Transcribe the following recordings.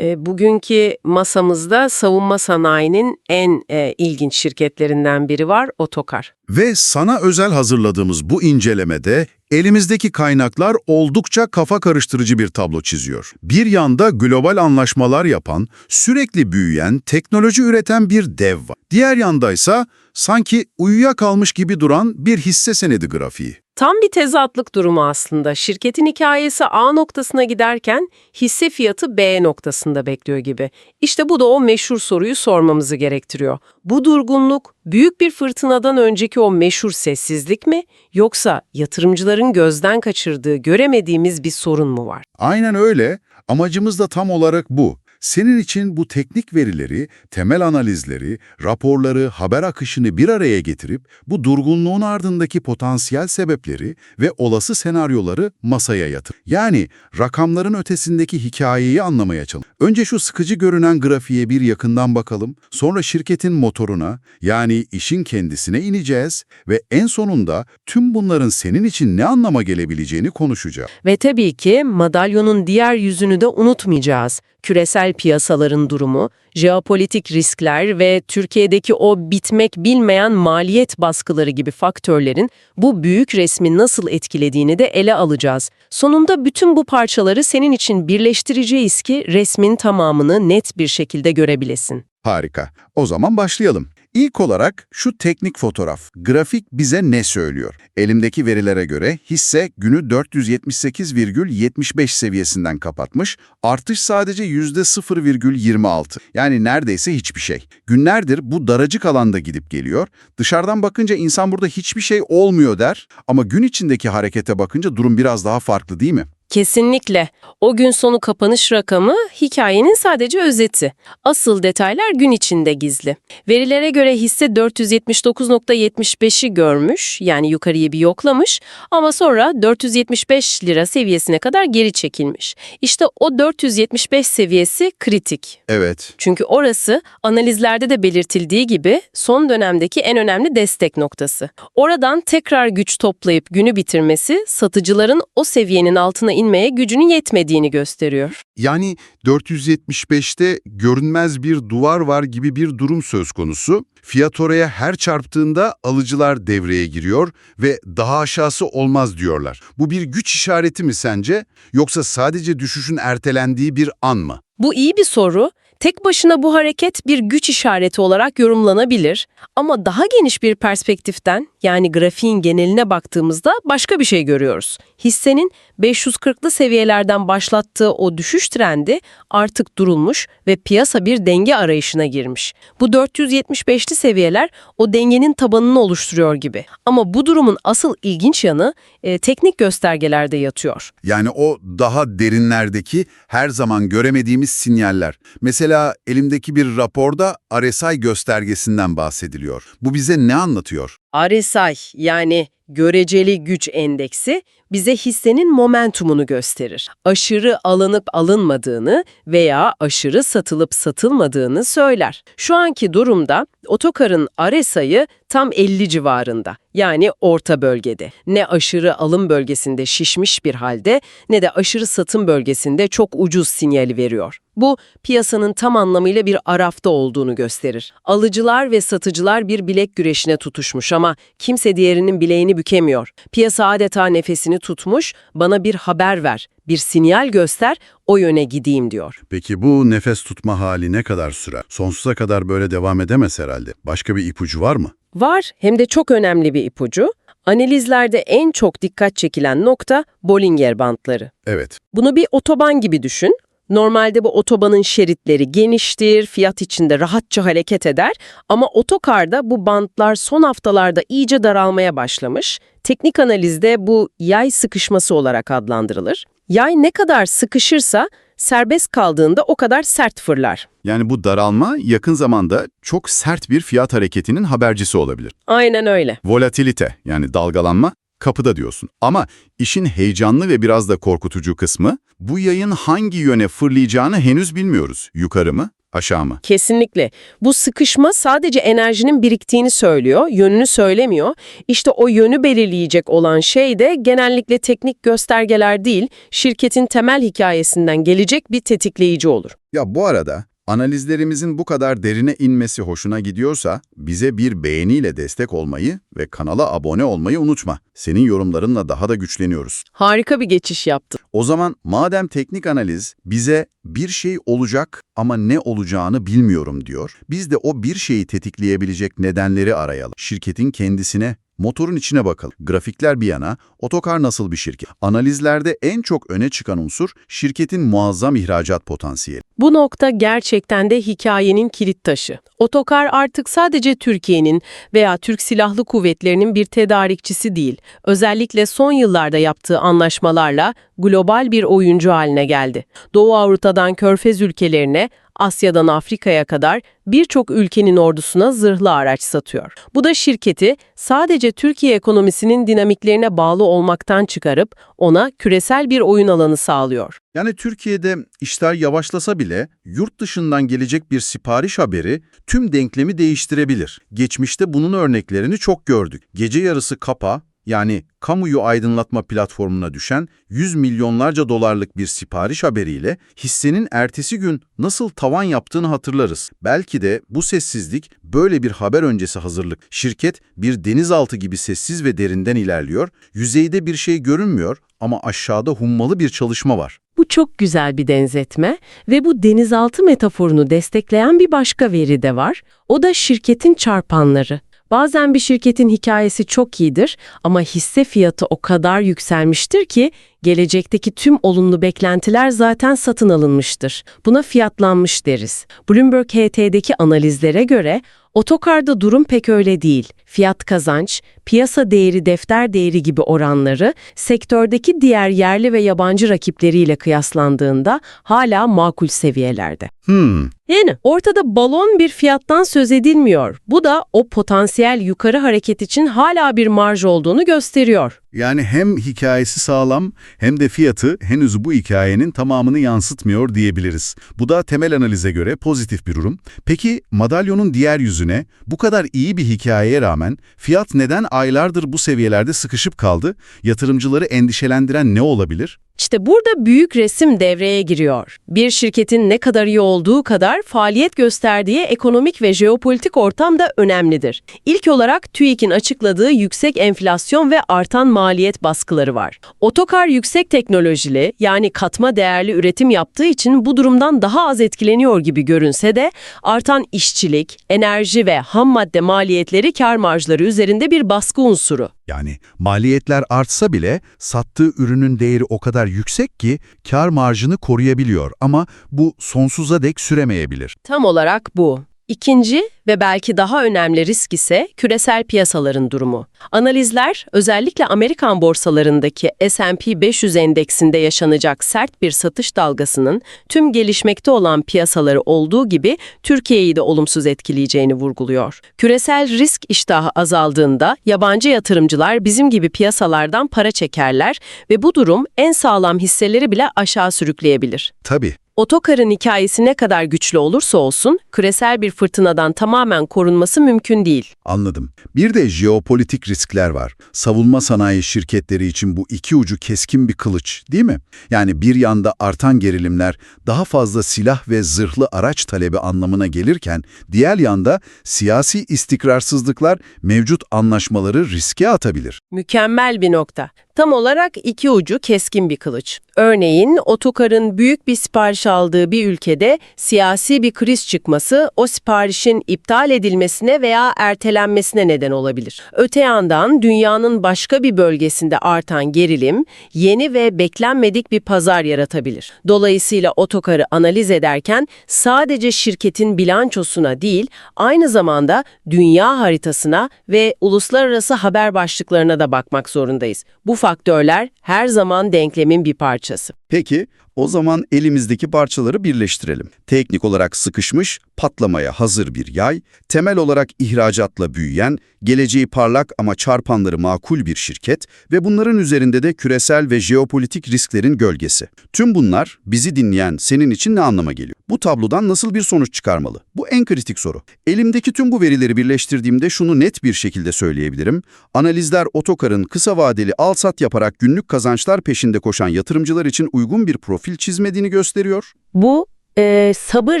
E, bugünkü masamızda savunma sanayinin en e, ilginç şirketlerinden biri var, Otokar. Ve sana özel hazırladığımız bu incelemede elimizdeki kaynaklar oldukça kafa karıştırıcı bir tablo çiziyor. Bir yanda global anlaşmalar yapan, sürekli büyüyen, teknoloji üreten bir dev var. Diğer yandaysa sanki uyuyakalmış gibi duran bir hisse senedi grafiği. Tam bir tezatlık durumu aslında. Şirketin hikayesi A noktasına giderken hisse fiyatı B noktasında bekliyor gibi. İşte bu da o meşhur soruyu sormamızı gerektiriyor. Bu durgunluk büyük bir fırtınadan önceki o meşhur sessizlik mi yoksa yatırımcıların gözden kaçırdığı, göremediğimiz bir sorun mu var? Aynen öyle. Amacımız da tam olarak bu. Senin için bu teknik verileri, temel analizleri, raporları, haber akışını bir araya getirip bu durgunluğun ardındaki potansiyel sebepleri ve olası senaryoları masaya yatır. Yani rakamların ötesindeki hikayeyi anlamaya çalış. Önce şu sıkıcı görünen grafiğe bir yakından bakalım, sonra şirketin motoruna yani işin kendisine ineceğiz ve en sonunda tüm bunların senin için ne anlama gelebileceğini konuşacağız. Ve tabii ki madalyonun diğer yüzünü de unutmayacağız. Küresel piyasaların durumu, jeopolitik riskler ve Türkiye'deki o bitmek bilmeyen maliyet baskıları gibi faktörlerin bu büyük resmi nasıl etkilediğini de ele alacağız. Sonunda bütün bu parçaları senin için birleştireceğiz ki resmin tamamını net bir şekilde görebilesin. Harika. O zaman başlayalım. İlk olarak şu teknik fotoğraf. Grafik bize ne söylüyor? Elimdeki verilere göre hisse günü 478,75 seviyesinden kapatmış. Artış sadece %0,26. Yani neredeyse hiçbir şey. Günlerdir bu daracık alanda gidip geliyor. Dışarıdan bakınca insan burada hiçbir şey olmuyor der. Ama gün içindeki harekete bakınca durum biraz daha farklı değil mi? Kesinlikle. O gün sonu kapanış rakamı hikayenin sadece özeti. Asıl detaylar gün içinde gizli. Verilere göre hisse 479.75'i görmüş, yani yukarıyı bir yoklamış ama sonra 475 lira seviyesine kadar geri çekilmiş. İşte o 475 seviyesi kritik. Evet. Çünkü orası analizlerde de belirtildiği gibi son dönemdeki en önemli destek noktası. Oradan tekrar güç toplayıp günü bitirmesi satıcıların o seviyenin altına inmeye gücünün yetmediğini gösteriyor. Yani 475'te görünmez bir duvar var gibi bir durum söz konusu. Fiyat oraya her çarptığında alıcılar devreye giriyor ve daha aşağısı olmaz diyorlar. Bu bir güç işareti mi sence yoksa sadece düşüşün ertelendiği bir an mı? Bu iyi bir soru. Tek başına bu hareket bir güç işareti olarak yorumlanabilir ama daha geniş bir perspektiften yani grafiğin geneline baktığımızda başka bir şey görüyoruz. Hissenin 540'lı seviyelerden başlattığı o düşüş trendi artık durulmuş ve piyasa bir denge arayışına girmiş. Bu 475'li seviyeler o dengenin tabanını oluşturuyor gibi. Ama bu durumun asıl ilginç yanı e, teknik göstergelerde yatıyor. Yani o daha derinlerdeki her zaman göremediğimiz sinyaller. Mesela elimdeki bir raporda RSI göstergesinden bahsediliyor. Bu bize ne anlatıyor? RSI yani göreceli güç endeksi bize hissenin momentumunu gösterir. Aşırı alınıp alınmadığını veya aşırı satılıp satılmadığını söyler. Şu anki durumda otokarın RSI'yi tam 50 civarında yani orta bölgede. Ne aşırı alım bölgesinde şişmiş bir halde ne de aşırı satım bölgesinde çok ucuz sinyali veriyor. Bu piyasanın tam anlamıyla bir arafta olduğunu gösterir. Alıcılar ve satıcılar bir bilek güreşine tutuşmuş ama kimse diğerinin bileğini bükemiyor. Piyasa adeta nefesini tutmuş, bana bir haber ver, bir sinyal göster, o yöne gideyim diyor. Peki bu nefes tutma hali ne kadar sürer? Sonsuza kadar böyle devam edemez herhalde. Başka bir ipucu var mı? Var, hem de çok önemli bir ipucu. Analizlerde en çok dikkat çekilen nokta Bollinger bantları. Evet. Bunu bir otoban gibi düşün. Normalde bu otobanın şeritleri geniştir, fiyat içinde rahatça hareket eder ama otokarda bu bantlar son haftalarda iyice daralmaya başlamış. Teknik analizde bu yay sıkışması olarak adlandırılır. Yay ne kadar sıkışırsa serbest kaldığında o kadar sert fırlar. Yani bu daralma yakın zamanda çok sert bir fiyat hareketinin habercisi olabilir. Aynen öyle. Volatilite yani dalgalanma kapıda diyorsun. Ama işin heyecanlı ve biraz da korkutucu kısmı bu yayın hangi yöne fırlayacağını henüz bilmiyoruz. Yukarı mı? aşağı mı? Kesinlikle. Bu sıkışma sadece enerjinin biriktiğini söylüyor, yönünü söylemiyor. İşte o yönü belirleyecek olan şey de genellikle teknik göstergeler değil, şirketin temel hikayesinden gelecek bir tetikleyici olur. Ya bu arada analizlerimizin bu kadar derine inmesi hoşuna gidiyorsa bize bir beğeniyle destek olmayı ve kanala abone olmayı unutma. Senin yorumlarınla daha da güçleniyoruz. Harika bir geçiş yaptın. O zaman madem teknik analiz bize bir şey olacak ama ne olacağını bilmiyorum diyor, biz de o bir şeyi tetikleyebilecek nedenleri arayalım. Şirketin kendisine, motorun içine bakalım. Grafikler bir yana, otokar nasıl bir şirket? Analizlerde en çok öne çıkan unsur şirketin muazzam ihracat potansiyeli. Bu nokta gerçekten de hikayenin kilit taşı. Otokar artık sadece Türkiye'nin veya Türk Silahlı Kuvvetleri'nin bir tedarikçisi değil, özellikle son yıllarda yaptığı anlaşmalarla global bir oyuncu haline geldi. Doğu Avrupa'dan Körfez ülkelerine, Asya'dan Afrika'ya kadar birçok ülkenin ordusuna zırhlı araç satıyor. Bu da şirketi sadece Türkiye ekonomisinin dinamiklerine bağlı olmaktan çıkarıp ona küresel bir oyun alanı sağlıyor. Yani Türkiye'de işler yavaşlasa bile yurt dışından gelecek bir sipariş haberi tüm denklemi değiştirebilir. Geçmişte bunun örneklerini çok gördük. Gece yarısı kapa yani kamuyu aydınlatma platformuna düşen 100 milyonlarca dolarlık bir sipariş haberiyle hissenin ertesi gün nasıl tavan yaptığını hatırlarız. Belki de bu sessizlik böyle bir haber öncesi hazırlık. Şirket bir denizaltı gibi sessiz ve derinden ilerliyor. Yüzeyde bir şey görünmüyor ama aşağıda hummalı bir çalışma var. Bu çok güzel bir benzetme ve bu denizaltı metaforunu destekleyen bir başka veri de var. O da şirketin çarpanları. Bazen bir şirketin hikayesi çok iyidir ama hisse fiyatı o kadar yükselmiştir ki gelecekteki tüm olumlu beklentiler zaten satın alınmıştır. Buna fiyatlanmış deriz. Bloomberg HT'deki analizlere göre otokarda durum pek öyle değil. Fiyat kazanç, piyasa değeri defter değeri gibi oranları sektördeki diğer yerli ve yabancı rakipleriyle kıyaslandığında hala makul seviyelerde. Hmm, Yani ortada balon bir fiyattan söz edilmiyor. Bu da o potansiyel yukarı hareket için hala bir marj olduğunu gösteriyor. Yani hem hikayesi sağlam hem de fiyatı henüz bu hikayenin tamamını yansıtmıyor diyebiliriz. Bu da temel analize göre pozitif bir durum. Peki madalyonun diğer yüzüne bu kadar iyi bir hikayeye rağmen fiyat neden aylardır bu seviyelerde sıkışıp kaldı? Yatırımcıları endişelendiren ne olabilir? İşte burada büyük resim devreye giriyor. Bir şirketin ne kadar iyi olduğu kadar faaliyet gösterdiği ekonomik ve jeopolitik ortam da önemlidir. İlk olarak TÜİK'in açıkladığı yüksek enflasyon ve artan maliyet baskıları var. Otokar yüksek teknolojili yani katma değerli üretim yaptığı için bu durumdan daha az etkileniyor gibi görünse de artan işçilik, enerji ve ham madde maliyetleri kar marjları üzerinde bir baskı unsuru. Yani maliyetler artsa bile sattığı ürünün değeri o kadar yüksek ki kar marjını koruyabiliyor ama bu sonsuza dek süremeyebilir. Tam olarak bu. İkinci ve belki daha önemli risk ise küresel piyasaların durumu. Analizler özellikle Amerikan borsalarındaki S&P 500 endeksinde yaşanacak sert bir satış dalgasının tüm gelişmekte olan piyasaları olduğu gibi Türkiye'yi de olumsuz etkileyeceğini vurguluyor. Küresel risk iştahı azaldığında yabancı yatırımcılar bizim gibi piyasalardan para çekerler ve bu durum en sağlam hisseleri bile aşağı sürükleyebilir. Tabii. Otokarın hikayesi ne kadar güçlü olursa olsun, küresel bir fırtınadan tamamen korunması mümkün değil. Anladım. Bir de jeopolitik riskler var. Savunma sanayi şirketleri için bu iki ucu keskin bir kılıç, değil mi? Yani bir yanda artan gerilimler daha fazla silah ve zırhlı araç talebi anlamına gelirken, diğer yanda siyasi istikrarsızlıklar mevcut anlaşmaları riske atabilir. Mükemmel bir nokta. Tam olarak iki ucu keskin bir kılıç. Örneğin otokarın büyük bir sipariş aldığı bir ülkede siyasi bir kriz çıkması o siparişin iptal edilmesine veya ertelenmesine neden olabilir. Öte yandan dünyanın başka bir bölgesinde artan gerilim yeni ve beklenmedik bir pazar yaratabilir. Dolayısıyla otokarı analiz ederken sadece şirketin bilançosuna değil aynı zamanda dünya haritasına ve uluslararası haber başlıklarına da bakmak zorundayız. Bu faktörler her zaman denklemin bir parçası. Peki, o zaman elimizdeki parçaları birleştirelim. Teknik olarak sıkışmış, patlamaya hazır bir yay, temel olarak ihracatla büyüyen, geleceği parlak ama çarpanları makul bir şirket ve bunların üzerinde de küresel ve jeopolitik risklerin gölgesi. Tüm bunlar bizi dinleyen senin için ne anlama geliyor? Bu tablodan nasıl bir sonuç çıkarmalı? Bu en kritik soru. Elimdeki tüm bu verileri birleştirdiğimde şunu net bir şekilde söyleyebilirim. Analizler otokarın kısa vadeli al-sat yaparak günlük kazançlar peşinde koşan yatırımcılar için uygun bir profil çizmediğini gösteriyor. Bu e, sabır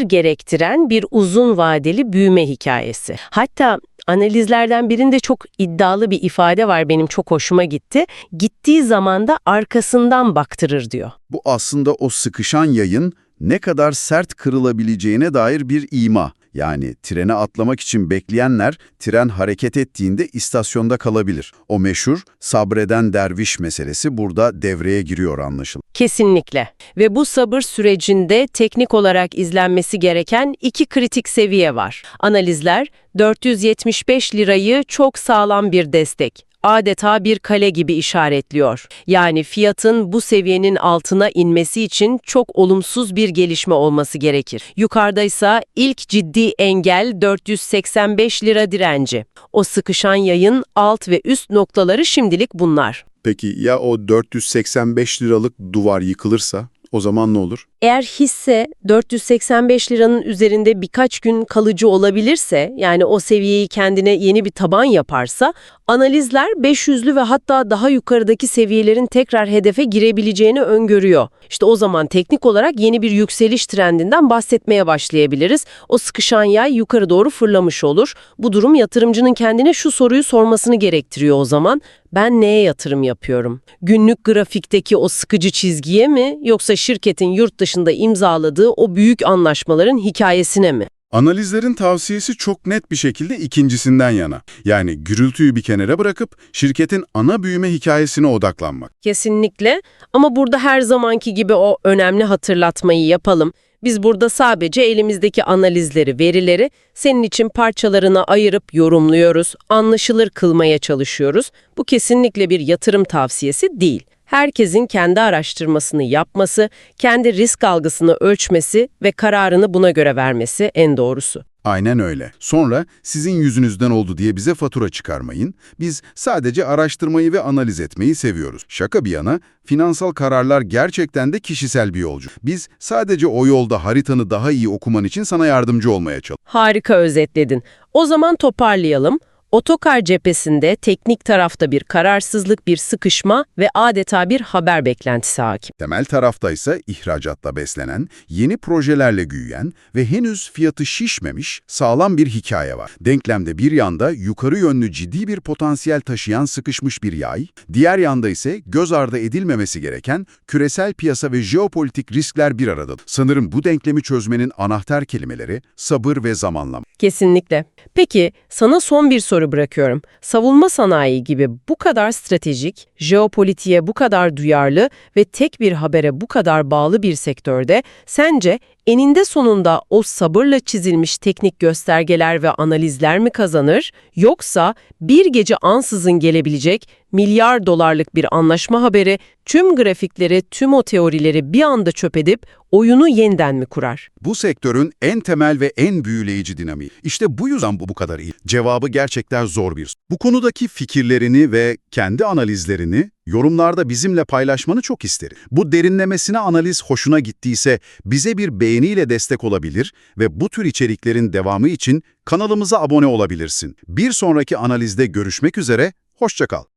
gerektiren bir uzun vadeli büyüme hikayesi. Hatta analizlerden birinde çok iddialı bir ifade var benim çok hoşuma gitti. Gittiği zaman da arkasından baktırır diyor. Bu aslında o sıkışan yayın ne kadar sert kırılabileceğine dair bir ima. Yani trene atlamak için bekleyenler tren hareket ettiğinde istasyonda kalabilir. O meşhur sabreden derviş meselesi burada devreye giriyor anlaşılan. Kesinlikle. Ve bu sabır sürecinde teknik olarak izlenmesi gereken iki kritik seviye var. Analizler 475 lirayı çok sağlam bir destek, adeta bir kale gibi işaretliyor. Yani fiyatın bu seviyenin altına inmesi için çok olumsuz bir gelişme olması gerekir. Yukarıdaysa ilk ciddi engel 485 lira direnci. O sıkışan yayın alt ve üst noktaları şimdilik bunlar. Peki ya o 485 liralık duvar yıkılırsa o zaman ne olur? Eğer hisse 485 liranın üzerinde birkaç gün kalıcı olabilirse, yani o seviyeyi kendine yeni bir taban yaparsa, analizler 500'lü ve hatta daha yukarıdaki seviyelerin tekrar hedefe girebileceğini öngörüyor. İşte o zaman teknik olarak yeni bir yükseliş trendinden bahsetmeye başlayabiliriz. O sıkışan yay yukarı doğru fırlamış olur. Bu durum yatırımcının kendine şu soruyu sormasını gerektiriyor o zaman. Ben neye yatırım yapıyorum? Günlük grafikteki o sıkıcı çizgiye mi yoksa şirketin yurt dışında imzaladığı o büyük anlaşmaların hikayesine mi? Analizlerin tavsiyesi çok net bir şekilde ikincisinden yana. Yani gürültüyü bir kenara bırakıp şirketin ana büyüme hikayesine odaklanmak. Kesinlikle ama burada her zamanki gibi o önemli hatırlatmayı yapalım. Biz burada sadece elimizdeki analizleri, verileri senin için parçalarına ayırıp yorumluyoruz, anlaşılır kılmaya çalışıyoruz. Bu kesinlikle bir yatırım tavsiyesi değil. Herkesin kendi araştırmasını yapması, kendi risk algısını ölçmesi ve kararını buna göre vermesi en doğrusu. Aynen öyle. Sonra sizin yüzünüzden oldu diye bize fatura çıkarmayın. Biz sadece araştırmayı ve analiz etmeyi seviyoruz. Şaka bir yana, finansal kararlar gerçekten de kişisel bir yolcu. Biz sadece o yolda haritanı daha iyi okuman için sana yardımcı olmaya çalışıyoruz. Harika özetledin. O zaman toparlayalım. Otokar cephesinde teknik tarafta bir kararsızlık, bir sıkışma ve adeta bir haber beklentisi hakim. Temel tarafta ise ihracatla beslenen, yeni projelerle büyüyen ve henüz fiyatı şişmemiş sağlam bir hikaye var. Denklemde bir yanda yukarı yönlü ciddi bir potansiyel taşıyan sıkışmış bir yay, diğer yanda ise göz ardı edilmemesi gereken küresel piyasa ve jeopolitik riskler bir arada. Sanırım bu denklemi çözmenin anahtar kelimeleri sabır ve zamanlama. Kesinlikle. Peki sana son bir soru bırakıyorum. Savunma sanayi gibi bu kadar stratejik, jeopolitiğe bu kadar duyarlı ve tek bir habere bu kadar bağlı bir sektörde sence eninde sonunda o sabırla çizilmiş teknik göstergeler ve analizler mi kazanır yoksa bir gece ansızın gelebilecek milyar dolarlık bir anlaşma haberi tüm grafikleri, tüm o teorileri bir anda çöp edip oyunu yeniden mi kurar? Bu sektörün en temel ve en büyüleyici dinamiği. İşte bu yüzden bu bu kadar iyi. Cevabı gerçekten zor bir. Bu konudaki fikirlerini ve kendi analizlerini yorumlarda bizimle paylaşmanı çok isterim. Bu derinlemesine analiz hoşuna gittiyse bize bir beğeniyle destek olabilir ve bu tür içeriklerin devamı için kanalımıza abone olabilirsin. Bir sonraki analizde görüşmek üzere, hoşça kal.